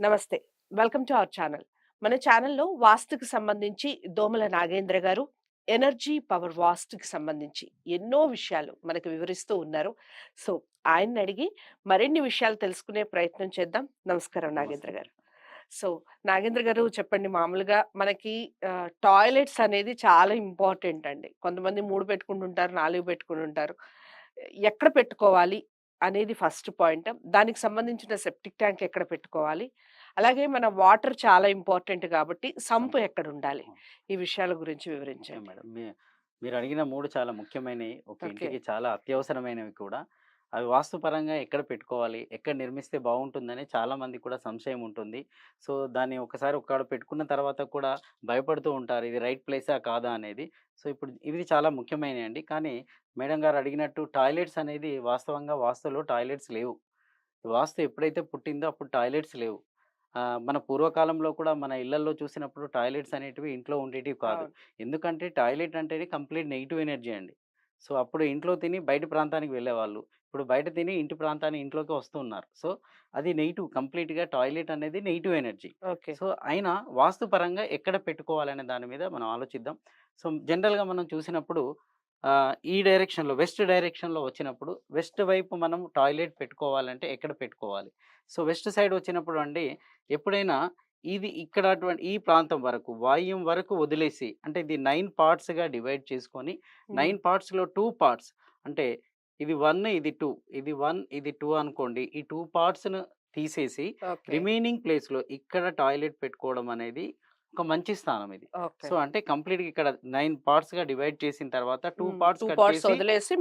నమస్తే. Welcome to our channel. మన ఛానల్లో వాస్తుకి సంబంధించి దోమల నాగేంద్ర గారు ఎనర్జీ పవర్ వాస్తుకి సంబంధించి ఎన్నో విషయాలు మనకు వివరిస్తూ ఉన్నారు. సో ఆయన్ని అడిగి మరిన్ని విషయాలు తెలుసుకునే ప్రయత్నం చేద్దాం. నమస్కారం నాగేంద్ర గారు. సో నాగేంద్ర గారు చెప్పండి మామూలుగా మనకి టాయిలెట్స్ అనేది చాలా ఇంపార్టెంట్ అండి. కొంతమంది మూడు పెట్టుకుంటుంటారు నాలుగు పెట్టుకుంటుంటారు. ఎక్కడ పెట్టుకోవాలి? అనేది ఫస్ట్ పాయింట్. దానికి సంబంధించిన సెప్టిక్ ట్యాంక్ ఎక్కడ పెట్టుకోవాలి? అలాగే మన వాటర్ చాలా ఇంపార్టెంట్ కాబట్టి సంపు ఎక్కడ ఉండాలి. ఈ విషయాల గురించి ఓకే వివరించండి మేడం. మీరు అడిగిన మూడు చాలా ముఖ్యమైనవి ఒక. ఇంటికి చాలా అత్యవసరమైనవి కూడా. అవి వాస్తుపరంగా ఎక్కడ పెట్టుకోవాలి? ఎక్కడ నిర్మిస్తే బాగుంటుందని చాలా మంది కూడా సంశయం ఉంటుంది. సో దాన్ని ఒకసారి ఒక్కడ పెట్టుకున్న తర్వాత కూడా భయపడుతూ ఉంటారు. ఇది రైట్ ప్లేసా కాదా అనేది. సో ఇప్పుడు ఇది చాలా ముఖ్యమైనవి అండి. కానీ మేడం గారు అడిగినట్టు టాయిలెట్స్ అనేది వాస్తవంగా వాస్తులో టాయిలెట్స్ లేవు. వాస్తు ఎప్పుడైతే పుట్టిందో అప్పుడు టాయిలెట్స్ లేవు. మన పూర్వకాలంలో కూడా మన ఇళ్ళలో చూసినప్పుడు టాయిలెట్స్ అనేటివి ఇంట్లో ఉండేటివి కాదు. ఎందుకంటే టాయిలెట్ అంటేనే కంప్లీట్ నెగిటివ్ ఎనర్జీ అండి. సో అప్పుడు ఇంట్లో తిని బయట ప్రాంతానికి వెళ్ళేవాళ్ళు. ఇప్పుడు బయట తిని ఇంటి ప్రాంతానికి ఇంట్లోకి వస్తున్నారు సో అది నెగిటివ్ కంప్లీట్గా టాయిలెట్ అనేది నెగిటివ్ ఎనర్జీ. ఓకే. సో అయినా వాస్తుపరంగా ఎక్కడ పెట్టుకోవాలనే దాని మీద మనం ఆలోచిద్దాం. సో జనరల్గా మనం చూసినప్పుడు ఈ డైరెక్షన్లో వెస్ట్ డైరెక్షన్లో వచ్చినప్పుడు వెస్ట్ వైపు మనం టాయిలెట్ పెట్టుకోవాలంటే ఎక్కడ పెట్టుకోవాలి? సో వెస్ట్ సైడ్ వచ్చినప్పుడు అండి ఎప్పుడైనా ఇది ఇక్కడ అటువంటి ఈ ప్రాంతం వరకు వాయుం వరకు వదిలేసి అంటే ఇది నైన్ పార్ట్స్గా డివైడ్ చేసుకొని నైన్ పార్ట్స్లో టూ పార్ట్స్ అంటే ఇది వన్ ఇది టూ ఇది వన్ ఇది టూ అనుకోండి ఈ టూ పార్ట్స్ను తీసేసి రిమైనింగ్ ప్లేస్లో ఇక్కడ టాయిలెట్ పెట్టుకోవడం అనేది ఒక మంచి స్థానం ఇది. సో అంటే కంప్లీట్గా ఇక్కడ నైన్ పార్ట్స్గా డివైడ్ చేసిన తర్వాత టూ. పార్ట్స్ పార్ట్స్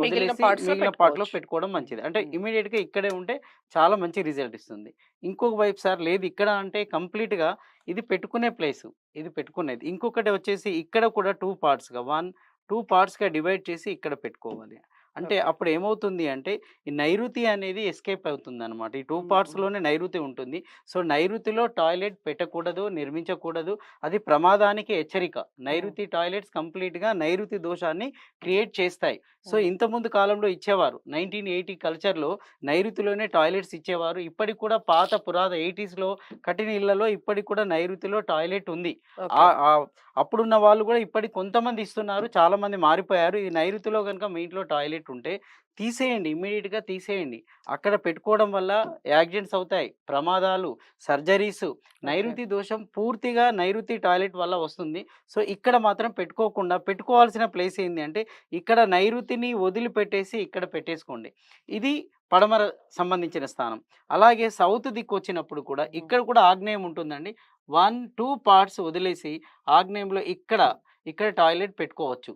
మిగిలిన పార్ట్స్ మిగిలిన పార్ట్లో పెట్టుకోవడం మంచిది. అంటే. ఇమీడియట్గా ఇక్కడే ఉంటే చాలా మంచి రిజల్ట్ ఇస్తుంది. ఇంకొక వైపు సార్ లేదు ఇక్కడ అంటే కంప్లీట్గా ఇది పెట్టుకునే ప్లేస్. ఇది పెట్టుకునేది. ఇంకొకటి వచ్చేసి ఇక్కడ కూడా టూ పార్ట్స్గా వన్ టూ పార్ట్స్గా డివైడ్ చేసి ఇక్కడ పెట్టుకోవాలి. అంటే. అప్పుడు ఏమవుతుంది అంటే ఈ నైరుతి అనేది ఎస్కేప్ అవుతుంది అనమాట ఈ టూ మ్మ్. పార్ట్స్లోనే నైరుతి ఉంటుంది. సో నైరుతిలో టాయిలెట్ పెట్టకూడదు నిర్మించకూడదు. అది ప్రమాదానికి హెచ్చరిక. నైరుతి టాయిలెట్స్ కంప్లీట్గా నైరుతి దోషాన్ని క్రియేట్ చేస్తాయి. So hmm. ఇంతకుముందు కాలంలో ఇచ్చేవారు. నైన్టీన్ ఎయిటీ కల్చర్లో నైరుతిలోనే టాయిలెట్స్ ఇచ్చేవారు. ఇప్పటికి కూడా పాత పురాత ఎయిటీస్లో కట్టిన ఇళ్ళలో ఇప్పటికి కూడా నైరుతిలో టాయిలెట్ ఉంది. అప్పుడున్న వాళ్ళు కూడా ఇప్పటికి కొంతమంది ఇస్తున్నారు చాలా మంది మారిపోయారు. ఈ నైరుతిలో కనుక మీ ఇంట్లో టాయిలెట్ ఉంటే తీసేయండి immediate గా తీసేయండి. అక్కడ పెట్టుకోవడం వల్ల యాక్సిడెంట్స్ అవుతాయి ప్రమాదాలు సర్జరీస్ నైరుతి దోషం పూర్తిగా నైరుతి టాయిలెట్ వల్ల వస్తుంది. సో ఇక్కడ మాత్రం పెట్టుకోకుండా పెట్టుకోవాల్సిన ప్లేస్ ఏంటి అంటే ఇక్కడ నైరుతిని వదిలిపెట్టేసి ఇక్కడ పెట్టేసుకోండి. ఇది పడమర సంబంధించిన స్థానం. అలాగే సౌత్ దిక్కు వచ్చినప్పుడు కూడా ఇక్కడ కూడా ఆగ్నేయం ఉంటుందండి. వన్ టూ పార్ట్స్ వదిలేసి ఆగ్నేయంలో ఇక్కడ ఇక్కడ టాయిలెట్ పెట్టుకోవచ్చు.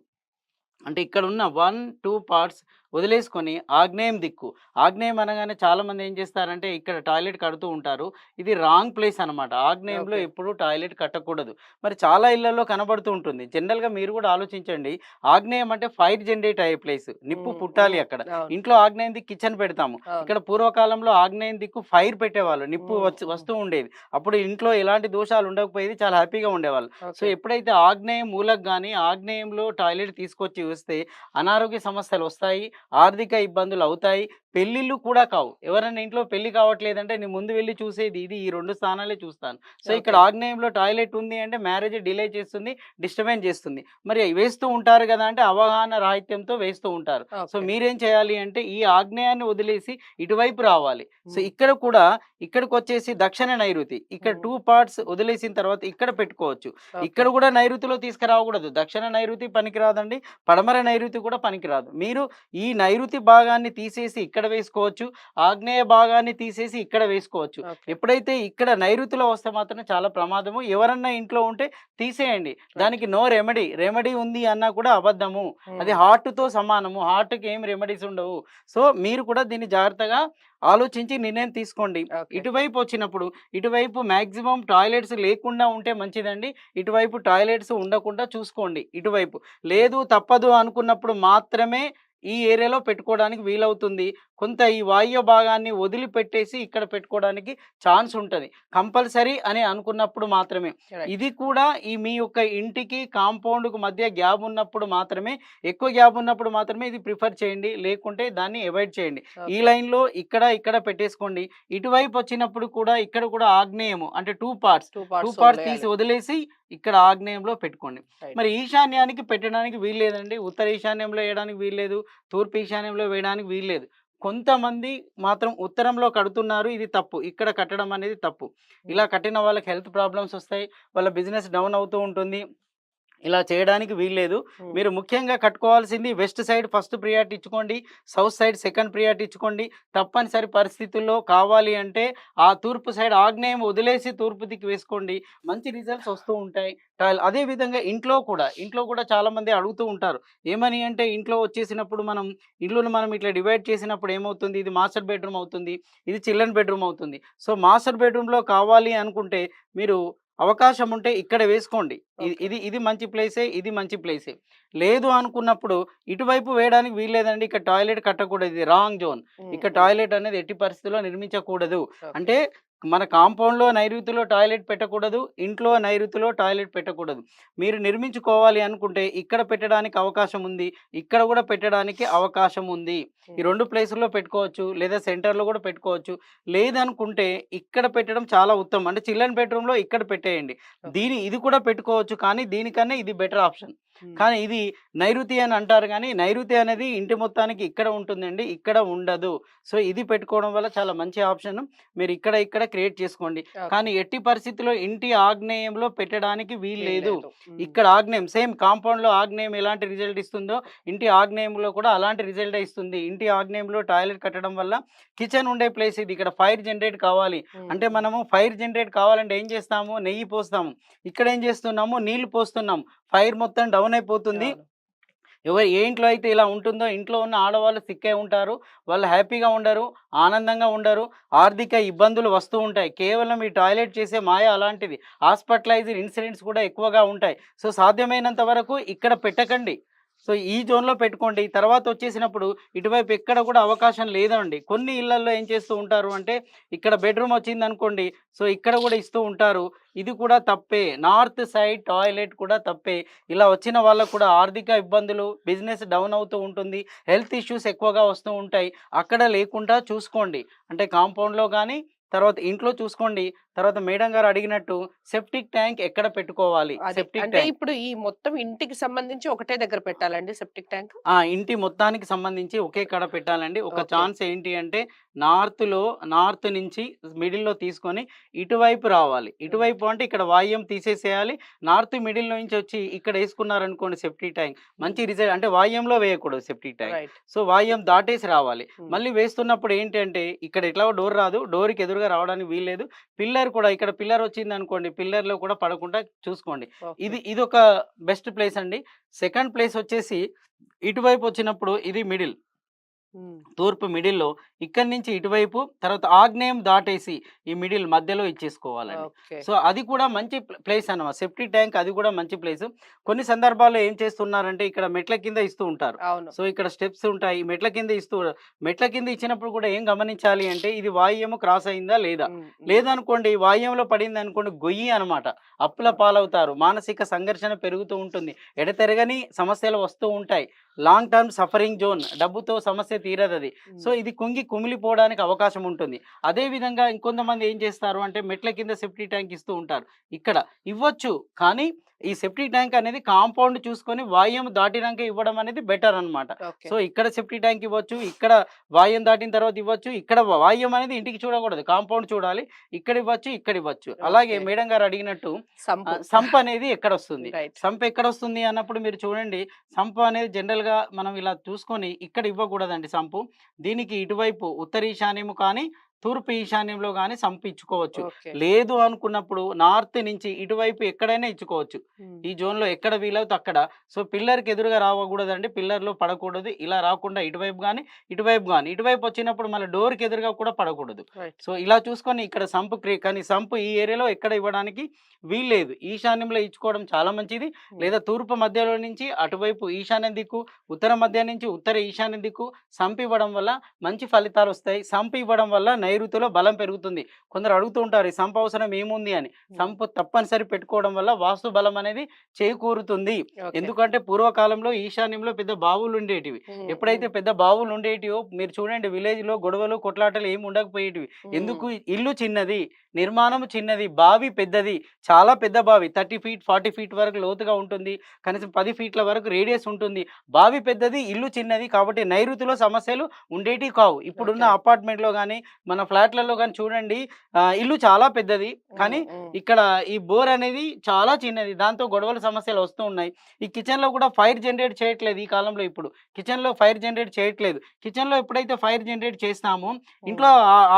అంటే ఇక్కడ ఉన్న వన్ టూ పార్ట్స్ వదిలేసుకొని ఆగ్నేయం దిక్కు ఆగ్నేయం అనగానే చాలా మంది ఏం చేస్తారంటే ఇక్కడ టాయిలెట్ కడుతూ ఉంటారు ఇది రాంగ్ ప్లేస్ అన్నమాట ఆగ్నేయంలో. ఎప్పుడు టాయిలెట్ కట్టకూడదు మరి చాలా ఇళ్ళలో కనబడుతూ ఉంటుంది జనరల్గా మీరు కూడా ఆలోచించండి ఆగ్నేయం అంటే ఫైర్ జనరేట్ అయ్యే ప్లేస్ నిప్పు. పుట్టాలి. అక్కడ. ఇంట్లో ఆగ్నేయం దిక్కు కిచెన్ పెడతాము. ఇక్కడ పూర్వకాలంలో ఆగ్నేయం దిక్కు ఫైర్ పెట్టేవాళ్ళు నిప్పు వస్తూ ఉండేది అప్పుడు ఇంట్లో ఎలాంటి దోషాలు ఉండకపోయేది చాలా హ్యాపీగా ఉండేవాళ్ళు సో. ఎప్పుడైతే ఆగ్నేయం మూలకు కానీ ఆగ్నేయంలో టాయిలెట్ తీసుకొచ్చి వస్తే అనారోగ్య సమస్యలు వస్తాయి ఆర్థిక ఇబ్బందులు అవుతాయి పెళ్ళిళ్ళు కూడా కావు ఎవరైనా ఇంట్లో పెళ్ళి కావట్లేదంటే నేను ముందు వెళ్ళి చూసేది ఇది ఈ రెండు స్థానాలే చూస్తాను సో ఇక్కడ. ఆగ్నేయంలో టాయిలెట్ ఉంది అంటే మ్యారేజ్ డిలే చేస్తుంది డిస్టర్బెన్స్ చేస్తుంది మరి వేస్తూ ఉంటారు కదా అంటే అవగాహన రాహిత్యంతో వేస్తూ ఉంటారు సో. మీరేం చేయాలి అంటే ఈ ఆగ్నేయాన్ని వదిలేసి ఇటువైపు రావాలి సో. ఇక్కడ కూడా ఇక్కడికి వచ్చేసి దక్షిణ నైరుతి ఇక్కడ. టూ పార్ట్స్ వదిలేసిన తర్వాత ఇక్కడ పెట్టుకోవచ్చు. ఇక్కడ కూడా నైరుతిలో తీసుకురావకూడదు దక్షిణ నైరుతి పనికిరాదండి పడమర నైరుతి కూడా పనికిరాదు. మీరు ఈ నైరుతి భాగాన్ని తీసేసి ఇక్కడ వేసుకోవచ్చు ఆగ్నేయ భాగాన్ని తీసేసి ఇక్కడ వేసుకోవచ్చు. ఎప్పుడైతే ఇక్కడ నైరుతిలో వస్తే మాత్రం చాలా ప్రమాదము. ఎవరన్నా ఇంట్లో ఉంటే తీసేయండి. దానికి నో రెమెడీ. రెమెడీ ఉంది అన్నా కూడా అబద్ధము. అది మ్మ్. heart తో సమానము. heart కి ఏం రెమెడీస్ ఉండవు. సో మీరు కూడా దీన్ని జాగ్రత్తగా ఆలోచించి నిర్ణయం తీసుకోండి. ఇటువైపు వచ్చినప్పుడు ఇటువైపు మాక్సిమం టాయిలెట్స్ లేకుండా ఉంటే మంచిదండి. ఇటువైపు టాయిలెట్స్ ఉండకుండా చూసుకోండి ఇటువైపు. లేదు తప్పదు అనుకున్నప్పుడు మాత్రమే ఈ ఏరియాలో పెట్టుకోవడానికి వీలవుతుంది. కొంత ఈ వాయు భాగాన్ని వదిలిపెట్టేసి ఇక్కడ పెట్టుకోవడానికి ఛాన్స్ ఉంటుంది. కంపల్సరీ అని అనుకున్నప్పుడు మాత్రమే. ఇది కూడా ఈ మీ యొక్క ఇంటికి కాంపౌండ్కు మధ్య గ్యాప్ ఉన్నప్పుడు మాత్రమే ఎక్కువ గ్యాప్ ఉన్నప్పుడు మాత్రమే ఇది ప్రిఫర్ చేయండి. లేకుంటే దాన్ని అవాయిడ్ చేయండి. ఈ. లైన్లో ఇక్కడ ఇక్కడ పెట్టేసుకోండి. ఇటువైపు వచ్చినప్పుడు కూడా ఇక్కడ కూడా ఆగ్నేయము అంటే టూ పార్ట్స్. టూ పార్ట్స్ తీసి వదిలేసి ఇక్కడ ఆగ్నేయంలో పెట్టుకోండి. మరి ఈశాన్యానికి పెట్టడానికి వీల్లేదండి. ఉత్తర ఈశాన్యంలో వేయడానికి వీల్లేదు. తూర్పు ఈశాన్యంలో వేయడానికి వీల్లేదు. కొంతమంది మాత్రం ఉత్తరంలో కడుతున్నారు ఇది తప్పు. ఇక్కడ కట్టడం అనేది తప్పు. ఇలా కట్టిన వాళ్ళకి హెల్త్ ప్రాబ్లమ్స్ వస్తాయి వాళ్ళ బిజినెస్ డౌన్ అవుతూ ఉంటుంది. ఇలా చేయడానికి వీల్లేదు. మీరు ముఖ్యంగా కట్టుకోవాల్సింది వెస్ట్ సైడ్ ఫస్ట్ ప్రియారిటీ ఇచ్చుకోండి సౌత్ సైడ్ సెకండ్ ప్రియారిటీ ఇచ్చుకోండి. తప్పనిసరి పరిస్థితుల్లో కావాలి అంటే ఆ తూర్పు సైడ్ ఆగ్నేయం వదిలేసి తూర్పు దిక్కు వేసుకోండి. మంచి రిజల్ట్స్ వస్తూ ఉంటాయి. అదే విధంగా ఇంట్లో కూడా ఇంట్లో కూడా చాలా మంది అడుగుతూ ఉంటారు. ఏమని అంటే ఇంట్లో వచ్చేసినప్పుడు మనం ఇల్లును మనం ఇట్లా డివైడ్ చేసినప్పుడు ఏమవుతుంది? ఇది మాస్టర్ బెడ్రూమ్ అవుతుంది ఇది చిల్డ్రన్ బెడ్రూమ్ అవుతుంది. సో మాస్టర్ బెడ్రూమ్లో కావాలి అనుకుంటే మీరు అవకాశం ఉంటే ఇక్కడ వేసుకోండి. ఇది ఇది మంచి ప్లేసే ఇది మంచి ప్లేసే. లేదు అనుకున్నప్పుడు ఇటువైపు వేయడానికి వీల్లేదండి. ఇక్కడ టాయిలెట్ కట్టకూడదు. ఇది రాంగ్ జోన్. ఇక్కడ టాయిలెట్ అనేది ఎట్టి పరిస్థితుల్లో నిర్మించకూడదు. అంటే మన కాంపౌండ్లో నైరుతిలో టాయిలెట్ పెట్టకూడదు ఇంట్లో నైరుతిలో టాయిలెట్ పెట్టకూడదు. మీరు నిర్మించుకోవాలి అనుకుంటే ఇక్కడ పెట్టడానికి అవకాశం ఉంది ఇక్కడ కూడా పెట్టడానికి అవకాశం ఉంది. ఈ రెండు ప్లేసుల్లో పెట్టుకోవచ్చు లేదా సెంటర్లో కూడా పెట్టుకోవచ్చు. లేదనుకుంటే ఇక్కడ పెట్టడం చాలా ఉత్తమం. అంటే చిల్డ్రన్ బెడ్రూమ్లో ఇక్కడ పెట్టేయండి. దీని ఇది కూడా పెట్టుకోవచ్చు కానీ దీనికన్నా ఇది బెటర్ ఆప్షన్. కానీ ఇది నైరుతి అని అంటారు కానీ నైరుతి అనేది ఇంటి మొత్తానికి ఇక్కడ ఉంటుందండి ఇక్కడ ఉండదు. సో ఇది పెట్టుకోవడం వల్ల చాలా మంచి ఆప్షన్. మీరు ఇక్కడ ఇక్కడ క్రియేట్ చేసుకోండి. కానీ ఎట్టి పరిస్థితుల్లో ఇంటి ఆగ్నేయంలో పెట్టడానికి వీలు లేదు. ఇక్కడ ఆగ్నేయం సేమ్ కాంపౌండ్లో ఆగ్నేయం ఎలాంటి రిజల్ట్ ఇస్తుందో ఇంటి ఆగ్నేయంలో కూడా అలాంటి రిజల్ట్ ఇస్తుంది. ఇంటి ఆగ్నేయంలో టాయిలెట్ కట్టడం వల్ల కిచెన్ ఉండే ప్లేస్ ఇది. ఇక్కడ ఫైర్ జనరేట్ కావాలి. అంటే మనము ఫైర్ జనరేట్ కావాలంటే ఏం చేస్తాము? నెయ్యి పోస్తాము. ఇక్కడ ఏం చేస్తున్నాము? నీళ్ళు పోస్తున్నాం. ఫైర్ మొత్తం డౌన్ అయిపోతుంది. ఎవరు ఏ ఇంట్లో అయితే ఇలా ఉంటుందో ఇంట్లో ఉన్న ఆడవాళ్ళు సిక్కే ఉంటారు. వాళ్ళు హ్యాపీగా ఉండరు ఆనందంగా ఉండరు ఆర్థిక ఇబ్బందులు వస్తూ ఉంటాయి. కేవలం ఈ టాయిలెట్ చేసే మాయ అలాంటిది. హాస్పిటలైజ్డ్ ఇన్సిడెంట్స్ కూడా ఎక్కువగా ఉంటాయి. సో సాధ్యమైనంత వరకు ఇక్కడ పెట్టకండి. సో ఈ జోన్లో పెట్టుకోండి. తర్వాత వచ్చేసినప్పుడు ఇటువైపు ఎక్కడ కూడా అవకాశం లేదండి. కొన్ని ఇళ్ళలో ఏం చేస్తూ ఉంటారు అంటే ఇక్కడ బెడ్రూమ్ వచ్చింది అనుకోండి సో ఇక్కడ కూడా ఇస్తూ ఉంటారు. ఇది కూడా తప్పే. నార్త్ సైడ్ టాయిలెట్ కూడా తప్పే. ఇలా వచ్చిన వాళ్ళకు కూడా ఆర్థిక ఇబ్బందులు బిజినెస్ డౌన్ అవుతూ ఉంటుంది. హెల్త్ ఇష్యూస్ ఎక్కువగా వస్తూ ఉంటాయి. అక్కడ లేకుండా చూసుకోండి. అంటే కాంపౌండ్లో కానీ తర్వాత ఇంట్లో చూసుకోండి. తర్వాత మేడం గారు అడిగినట్టు సెప్టిక్ ట్యాంక్ ఎక్కడ పెట్టుకోవాలి? సెప్టిక్ అంటే ట్యాంక్ ఇప్పుడు ఈ మొత్తం ఇంటికి సంబంధించి ఒకటే దగ్గర పెట్టాలండి సెప్టిక్ ట్యాంక్? ఆ ఇంటి మొత్తానికి సంబంధించి ఒకే కడ పెట్టాలండి. ఒక. ఛాన్స్ ఏంటి అంటే నార్త్లో నార్త్ నుంచి మిడిల్లో తీసుకొని ఇటువైపు రావాలి. ఇటువైపు అంటే ఇక్కడ వాయుం తీసేసేయాలి. నార్త్ మిడిల్ నుంచి వచ్చి ఇక్కడ వేసుకున్నారనుకోండి సెప్టిక్ ట్యాంక్. మంచి రిజల్ట్ అంటే వాయుంలో వేయకూడదు సెప్టిక్ ట్యాంక్. సో వాయుం దాటేసి రావాలి. మళ్ళీ వేస్తున్నప్పుడు ఏంటి అంటే ఇక్కడ ఎట్లా డోర్ రాదు. డోర్కి ఎదురుగా రావడానికి వీల్లేదు. పిల్లర్ కూడా ఇక్కడ పిల్లర్ వచ్చింది అనుకోండి పిల్లర్లో కూడా పడకుండా చూసుకోండి. ఇది ఇది ఒక బెస్ట్ ప్లేస్ అండి సెకండ్ ప్లేస్ వచ్చేసి ఇటువైపు వచ్చినప్పుడు ఇది మిడిల్. తూర్పు మిడిల్లో ఇక్కడి నుంచి ఇటువైపు తర్వాత ఆగ్నేయం దాటేసి ఈ మిడిల్ మధ్యలో ఇచ్చేసుకోవాలండి. సో అది కూడా మంచి ప్లేస్ అన్నమాట. సెఫ్టీ ట్యాంక్ అది కూడా మంచి ప్లేస్. కొన్ని సందర్భాల్లో ఏం చేస్తున్నారంటే ఇక్కడ మెట్ల కింద ఇస్తూ ఉంటారు. సో ఇక్కడ స్టెప్స్ ఉంటాయి. మెట్ల కింద ఇస్తూ మెట్ల కింద ఇచ్చినప్పుడు కూడా ఏం గమనించాలి అంటే ఇది వాయువ్యము క్రాస్ అయిందా లేదా. లేదనుకోండి వాయువ్యంలో పడింది అనుకోండి గొయ్యి అనమాట అప్పుల పాలవుతారు. మానసిక సంఘర్షణ పెరుగుతూ ఉంటుంది. ఎడతెరగని సమస్యలు వస్తూ ఉంటాయి. లాంగ్ టర్మ్ సఫరింగ్ జోన్ డబ్బుతో సమస్య తీరదు అది. సో ఇది కుంగి కుమిలిపోవడానికి అవకాశం ఉంటుంది. అదే విధంగా ఇంకొంతమంది ఏం చేస్తారు అంటే మెట్ల కింద సెఫ్టీ ట్యాంక్ ఇస్తూ ఉంటారు. ఇక్కడ ఇవ్వచ్చు కానీ ఈ సెఫ్టీ ట్యాంక్ అనేది కాంపౌండ్ చూసుకొని వాయుం దాటినాక ఇవ్వడం అనేది బెటర్ అన్నమాట. ఓకే. సో ఇక్కడ సెఫ్టీ ట్యాంక్ ఇవ్వచ్చు ఇక్కడ వాయుం దాటిన తర్వాత ఇవ్వచ్చు ఇక్కడ వాయుం అనేది ఇంటికి చూడకూడదు కాంపౌండ్ చూడాలి ఇక్కడ ఇవ్వచ్చు ఇక్కడ ఇవ్వచ్చు. అలాగే. మేడం గారు అడిగినట్టు సంపు. అనేది ఎక్కడ వస్తుంది? సంప్ ఎక్కడ వస్తుంది అన్నప్పుడు మీరు చూడండి సంపు అనేది జనరల్గా మనం ఇలా చూసుకొని ఇక్కడ ఇవ్వకూడదండి సంపు. దీనికి ఇటువైపు ఉత్తర ఈశాన్యము కానీ తూర్పు ఈశాన్యంలో కానీ సంపు ఇచ్చుకోవచ్చు ఓకే. లేదు అనుకున్నప్పుడు నార్త్ నుంచి ఇటువైపు ఎక్కడైనా ఇచ్చుకోవచ్చు. ఈ జోన్లో ఎక్కడ వీలవుతే అక్కడ. సో పిల్లర్కి ఎదురుగా రావకూడదండి. పిల్లర్లో పడకూడదు. ఇలా రాకుండా ఇటువైపు కానీ ఇటువైపు కానీ ఇటువైపు వచ్చినప్పుడు మళ్ళీ డోర్కి ఎదురుగా కూడా పడకూడదు. సో ఇలా చూసుకొని ఇక్కడ సంపు క్రియ కానీ సంపు ఈ ఏరియాలో ఎక్కడ ఇవ్వడానికి వీల్లేదు. ఈశాన్యంలో ఇచ్చుకోవడం చాలా మంచిది. లేదా తూర్పు మధ్యలో నుంచి అటువైపు ఈశాన్య దిక్కు ఉత్తర మధ్య నుంచి ఉత్తర ఈశాన్య దిక్కు సంపు ఇవ్వడం వల్ల మంచి ఫలితాలు వస్తాయి. సంపు ఇవ్వడం వల్ల నైరుతిలో బలం పెరుగుతుంది. కొందరు అడుగుతూ ఉంటారు ఈ సంపు అవసరం ఏముంది? అని. సంపు తప్పనిసరి పెట్టుకోవడం వల్ల వాస్తు బలం అనేది చేకూరుతుంది. ఎందుకంటే పూర్వకాలంలో ఈశాన్యంలో పెద్ద బావులు ఉండేటివి. ఎప్పుడైతే పెద్ద బావులు ఉండేటివో మీరు చూడండి విలేజ్లో గొడవలు కొట్లాటలు ఏమి ఉండకపోయేటివి. ఎందుకు ఇల్లు చిన్నది నిర్మాణం చిన్నది బావి పెద్దది చాలా పెద్ద బావి థర్టీ ఫీట్ ఫార్టీ ఫీట్ వరకు లోతుగా ఉంటుంది కనీసం పది ఫీట్ల వరకు రేడియస్ ఉంటుంది. బావి పెద్దది ఇల్లు చిన్నది కాబట్టి నైరుతిలో సమస్యలు ఉండేటివి కావు. ఇప్పుడున్న Okay. అపార్ట్మెంట్లో కానీ మన ఫ్లాట్లలో కానీ చూడండి ఇల్లు చాలా పెద్దది. కానీ ఇక్కడ ఈ బోర్ అనేది చాలా చిన్నది. దాంతో గొడవల సమస్యలు వస్తూ ఉన్నాయి. ఈ కిచెన్లో కూడా ఫైర్ జనరేట్ చేయట్లేదు ఈ కాలంలో ఇప్పుడు. కిచెన్లో ఫైర్ జనరేట్ చేయట్లేదు. కిచెన్లో ఎప్పుడైతే ఫైర్ జనరేట్ చేస్తామో ఇంట్లో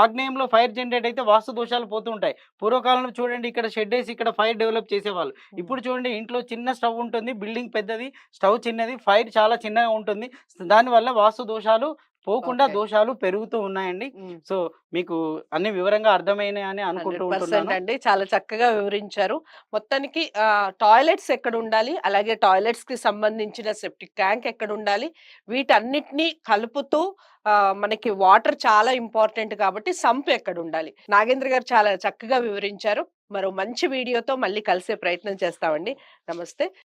ఆగ్నేయంలో ఫైర్ జనరేట్ అయితే వాస్తు దోషాలు పోతుంటాయి పూర్వకాలంలో చూడండి ఇక్కడ షెడ్ వేసి ఇక్కడ ఫైర్ డెవలప్ చేసేవాళ్ళు. ఇప్పుడు చూడండి ఇంట్లో చిన్న స్టవ్ ఉంటుంది బిల్డింగ్ పెద్దది స్టవ్ చిన్నది ఫైర్ చాలా చిన్నగా ఉంటుంది. దానివల్ల వాస్తు దోషాలు పోకుండా. దోషాలు పెరుగుతూ ఉన్నాయండి. సో మీకు అన్ని వివరంగా అర్థమైనాయి అని అనుకుంటూ 100% ఉంటున్నాను. అండి. చాలా చక్కగా వివరించారు. మొత్తానికి టాయిలెట్స్ ఎక్కడ ఉండాలి? అలాగే టాయిలెట్స్కి సంబంధించిన సెప్టిక్ ట్యాంక్ ఎక్కడ ఉండాలి? వీటన్నిటిని కలుపుతూ మనకి వాటర్ చాలా ఇంపార్టెంట్ కాబట్టి సంప్ ఎక్కడ ఉండాలి? నాగేంద్ర గారు చాలా చక్కగా వివరించారు. మరో మంచి వీడియోతో మళ్ళీ కలిసే ప్రయత్నం చేస్తామండి. నమస్తే.